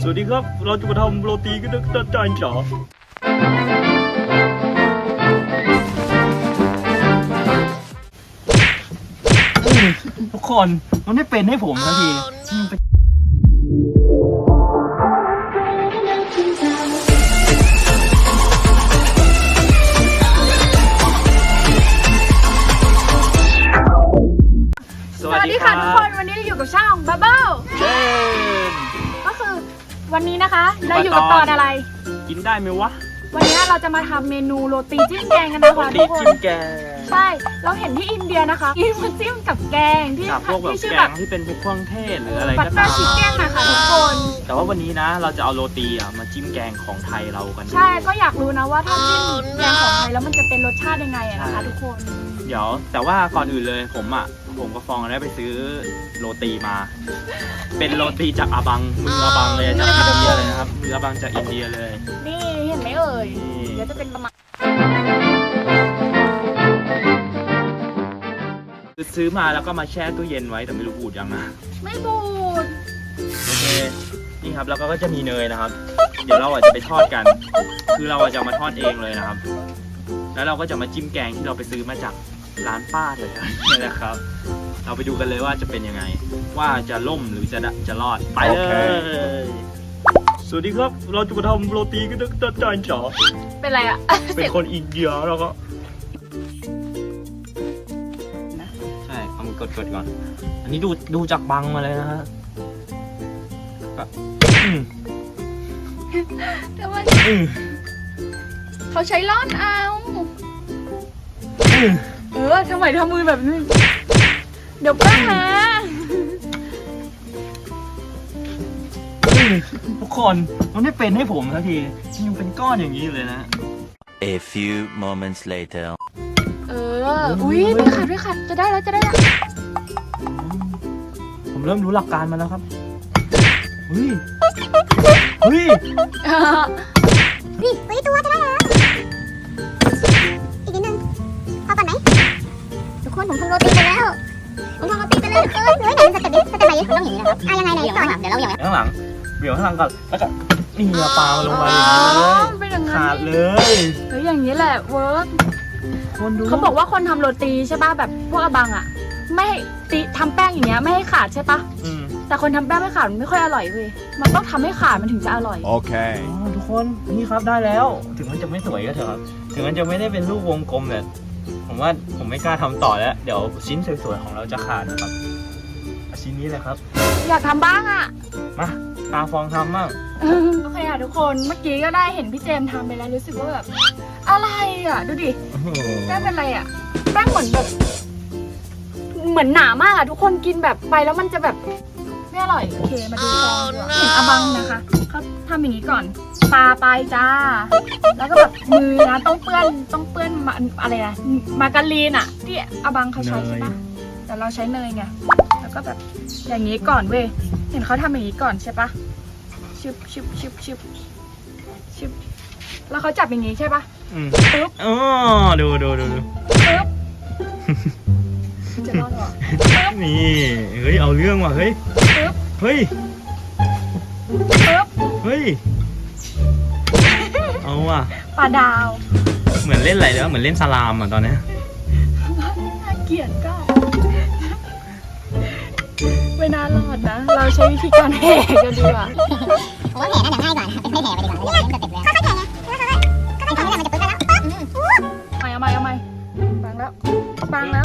สวัสดีครับ เราจะมาทำโรตีกันนะอาจารย์จ๋าทุกคนมันไม่เป็นให้ผมสักที วันนี้นะคะ เราอยู่กับตอนอะไร กินได้ไหมวะ วันนี้เราจะมาทำเมนูโรตีจิ้มแกงกันนะโรคะตีทุกคนจิ้มแกงใช่เราเห็นที่อินเดียนะคะกินมันจิ้มกับแกงที่กับพวกแบบที่ชื่อแกแบงบที่เป็นพวกเครื่องเทศหรืออะไรบัตก็เตอตามร์ชิคเก้นนะคะทุกคน แต่ว่าวันนี้นะ เราจะเอาโรตีอะมาจิ้มแกงของไทยเรากันดูใช่ก็อยากรู้นะว่าถ้าจิ้มแกงของไทยแล้วมันจะเป็นรสชาติยังไงอะนะคะทุกคน เดี๋ยวแต่ว่าก่อนอื่นเลยผมอะ ผมกับฟองได้ไปซื้อโรตีมา เป็นโรตีจากอาบังมืออาบังเลยจากอินเดียเลยนะครับมืออาบังจากอินเดียเลย นี่เห็นไหมเอ่ยนี่เดี๋ยวจะเป็นประมาณคือซื้อมาแล้วก็มาแช่ตู้เย็นไว้แต่ไม่รู้บูดยังนะไม่บูดโอเคนี่ครับแล้วก็จะมีเนยนะครับ เดี๋ยวเราอะจะไปทอดกัน คือเราอะจะมาทอดเองเลยนะครับ แล้วเราก็จะมาจิ้มแกงที่เราไปซื้อมาจาก ร้านป้าเลยนี่แหละครับ เราไปดูกันเลยว่าจะเป็นยังไง ว่าจะล่มหรือจะดะจะรอดไปเลย สวัสดีครับ เราจะมาทำโรตีกันนะอาจารย์จ๋าเป็นไรอะเป็นคนอินเดียแล้วก็ใช่เอามือกดกดก่อน อันนี้ดูดูจากบังมาเลยนะฮะก็อืมแต่ว่าอืมเขาใช้ร่อนเอาอืม เออทำไมทำมือแบบนี้ เดี๋ยวป้าหาอืมทุกคนมันไม่เป็นให้ผมสักทียังเป็นก้อนอย่างนี้เลยนะ A few moments later. เออ อุ้ยด้วยค่ะด้วยค่ะจะได้แล้วจะได้แล้วผมเริ่มรู้หลักการมาแล้วครับเฮ้ยเฮ้ยเออนี่เฮ้ยตัวจะได้แล้ว คนผมทำโรตีไปแล้ว ผมทำโรตีไปแล้วทุกคนเฮ้ยไหนสเต็ปดิสเต็ปไหนต้องอย่างนี้นะครับอะยังไงไหนสอนเดี๋ยวเราอย่างข้างหลังเบี่ยวข้างหลังก่อนแล้วก็นี่เอปลามาลงมาอย่างนี้เลยเป็นอย่างนั้นขาดเลยเฮ้ยอย่างนี้แหละเวิร์กคนดูเขาบอกว่าคนทำโรตีใช่ป่ะแบบพวกอบังอะ ไม่ให้ตีทำแป้งอย่างเงี้ยไม่ให้ขาดใช่ป่ะอืมแต่คนทำแป้งไม่ขาดมันไม่ค่อยอร่อยเว้ยมันต้องทำให้ขาดมันถึงจะอร่อย Okay. อ๋อทุกคนนี่ครับได้แล้ว ถึงมันจะไม่สวยก็เถอะครับถึงมันจะไม่ได้เป็นรูปวงกลมแบบ ผมว่าผมไม่กล้าทำต่อแล้ว เดี๋ยวชิ้นสวยๆของเราจะขาดนะครับเอาชิ้นนี้เลยครับ อยากทำบ้างอะ มาตาฟองทำบ้างโอเคอะทุกคนเมื่อกี้ก็ได้เห็นพี่เจมส์ทำไปแล้วรู้สึกว่าแบบอะไรอะ ดูดิโอ้โหแป้งเป็นอะไรอะแป้งเหมือนแบบ เหมือนหนามากอะทุกคนกินแบบไปแล้วมันจะแบบไม่อร่อยโอเคมาดูซองดีกว่าเห็นอบังนะคะ เขาทำอย่างนี้ก่อนปาไปจ้า แล้วก็แบบมือนะต้องเปื้อนต้องเปื้อนมาอะไรนะมาการีนอะที่อบังเขาใช้ใช่ปะแต่เราใช้เนยไงแล้วก็แบบอย่างนี้ก่อนเว้ยเห็นเขาทำอย่างนี้ก่อนใช่ปะชึบชึบชึบชึบชึบแล้วเขาจับอย่างนี้ใช่ปะอืมปึ๊บอ๋อดูดูดูดูปึ๊บจะรอดเหรอนี่เฮ้ยเอาเรื่องว่ะเฮ้ยปึ๊บเฮ้ยปึ๊บ เฮ้ย เอาว่ะ ปลาดาว เหมือนเล่นอะไรแล้วเหมือนเล่นสลามอะตอนเนี้ยน่าเกลียดก็ไม่น่ารอดนะ เราใช้วิธีการแหกกันดีกว่าผมว่าแผลน่าจะง่ายกว่านะเป็นไม่แผลไปดีกว่าอย่าเล่นสเต็ปเลยค่อยๆแผลไงค่อยๆก็ตอนนี้มันจะปึ๊บแล้วปั๊บอู้เอาใหม่เอาใหม่เอาใหม่ฟังแล้วฟังแล้ว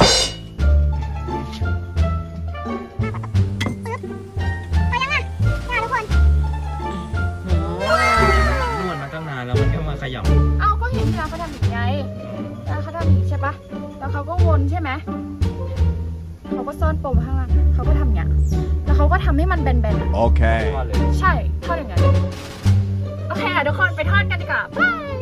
เขาก็ซ่อนปมข้างล่างเขาก็ทำอย่างเงี้ยแล้วเขาก็ทำให้มันแบนๆอะ Okay. ทอดเลยใช่ทอดอย่างนั้นโอเคอะทุกคนไปทอดกันดีกว่าบาย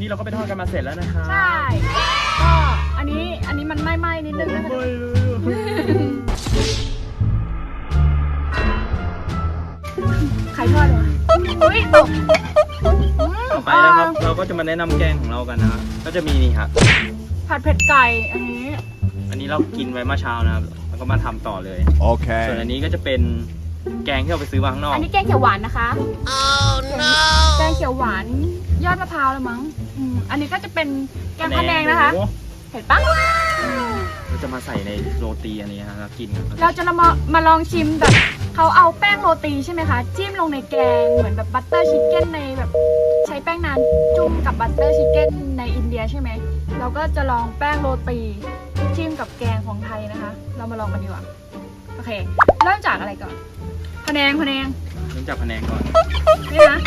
นี่เราก็ไปทอดกันมาเสร็จแล้วนะครับใช่ ก็อันนี้อันนี้มันไหม้ๆนิดนึงนะคะ ไม่เลย ใครทอดวะอุ้ยตกอืมต่อไปนะครับเราก็จะมาแนะนำแกงของเรากันนะครับก็จะมีนี่ครับผัดเผ็ดไก่อันนี้อันนี้เรากินไว้เมื่อเช้านะครับแล้วก็มาทำต่อเลย Okay. ส่วนอันนี้ก็จะเป็นแกงที่เราไปซื้อมาข้างนอกอันนี้แกงเขียวหวานนะคะแกงเขียวหวานยอดมะพร้าวเลยมั้งอืมอันนี้ก็จะเป็นแกงพะแนงนะคะโอ้เห็นปะเรา จะมาใส่ในโรตีอันนี้นะครับกินกันเราจะมามาลองชิมแบบเขาเอาแป้งโรตีใช่ไหมคะ จิ้มลงในแกงเหมือนแบบบัตเตอร์ชิคเก้นในแบบใช้แป้งนานจุ่มกับบัตเตอร์ชิคเก้นในอินเดียใช่ไหมเราก็จะลองแป้งโรตีจิ้มกับแกงของไทยนะคะ เรามาลองกันดีกว่าโอเค เริ่มจากอะไรก่อนพะแนงพะแนงเริ่มจากพะแนงก่อนนี่นะ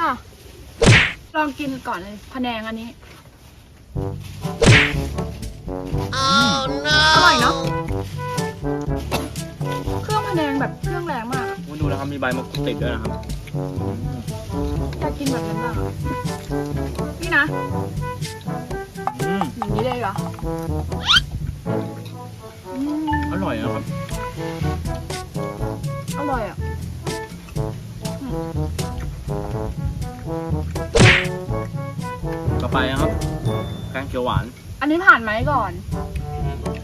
อะลองกินก่อนเลยพะแนงอันนี้ อร่อยเนาะ เครื่องพะแนงแบบเครื่องแรงมากอะมาดูนะครับมีใบมะกรูดติดด้วยนะครับอยากกินแบบนั้นบ้างอะนี่นะ อืมอย่างนี้เลยเหรออืมอร่อยนะครับอร่อยอะต่อไปนะครับแก งเขียวหวานอันนี้ผ่านไหมก่อน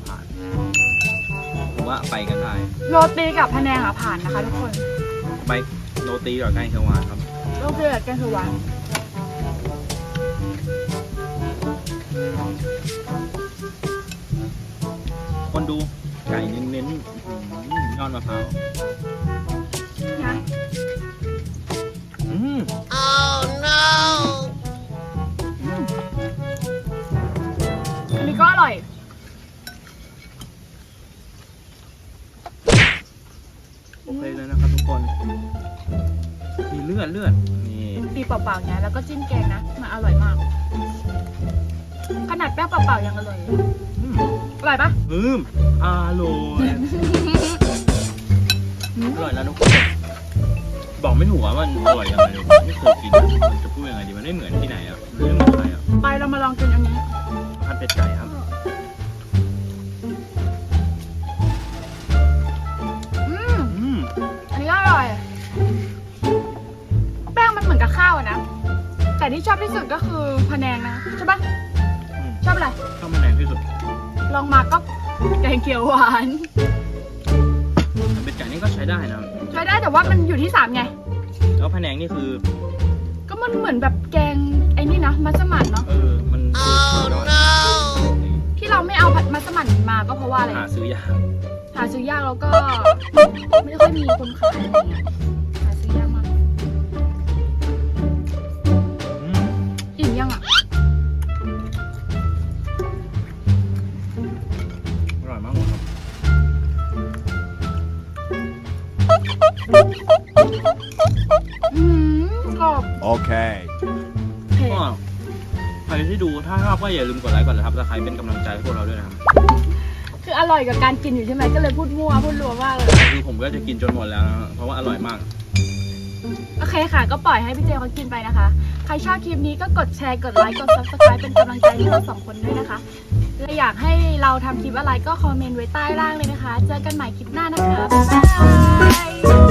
ผ่านผมว่าไปกันได้โรตีกับพะแนงอะผ่านนะคะทุกคนไปโรตีกับแกงเขียวหวานครับโรตีกับแกงเขียวหวานคนดูไก่เน้นๆอื้อหือยอดมะพร้าวนะ เปล่าๆเนี่ยแล้วก็จิ้มแกงนะมันอร่อยมาก ขนาดแป้งเปล่าๆยังอร่อยเลยอืมอร่อยปะอืมอร่อยอร่อยนะทุกคนบอกไม่ถูกว่ามันอร่อยยังไงเลยไม่เคยกินมันจะพูดยังไงดีมันไม่เหมือนที่ไหนอะหรือไม่เหมือนใครอะไปเรามาลองกินอันนี้ผัดเป็ดไก่ครับ ข้าวอะนะ แต่ที่ชอบที่สุดก็คือพะแนงนะใช่ปะอืมชอบอะไร ชอบมันแรงที่สุดลองมาก็แกงเขียวหวานผัดเป็ดไก่นี่ก็ใช้ได้นะ ใช้ได้แต่ว่ามันอยู่ที่สามไง แล้วพะแนงนี่คือ ก็มันเหมือนแบบแกงไอ้นี่นะมัสมั่นเนาะเออ มันคือสุดยอดที่เราไม่เอาผัดมัสมั่นมาก็เพราะว่าอะไรหาซื้อยากหาซื้อยากแล้วก็ ไม่ค่อยมีคนขายอะไรเงี้ย กรอบ Okay. เผ็ดก็ใครที่ดูถ้าชอบก็อย่าลืมกดไลค์กดติดตามและใครเป็นกำลังใจให้พวกเราด้วยนะครับคืออร่อยกับการกินอยู่ใช่ไหมก็เลยพูดมั่วพูดรัวมากเลย คือผมก็จะกินจนหมดแล้วนะเพราะว่าอร่อยมาก โอเคค่ะ ก็ปล่อยให้พี่เจเขากินไปนะคะ ใครชอบคลิปนี้ก็กดแชร์ กดไลค์ กด subscribe เป็นกำลังใจให้เราสองคนด้วยนะคะและอยากให้เราทำคลิปอะไรก็คอมเมนต์ไว้ใต้ล่างเลยนะคะ เจอกันใหม่คลิปหน้านะคะ บ๊ายบาย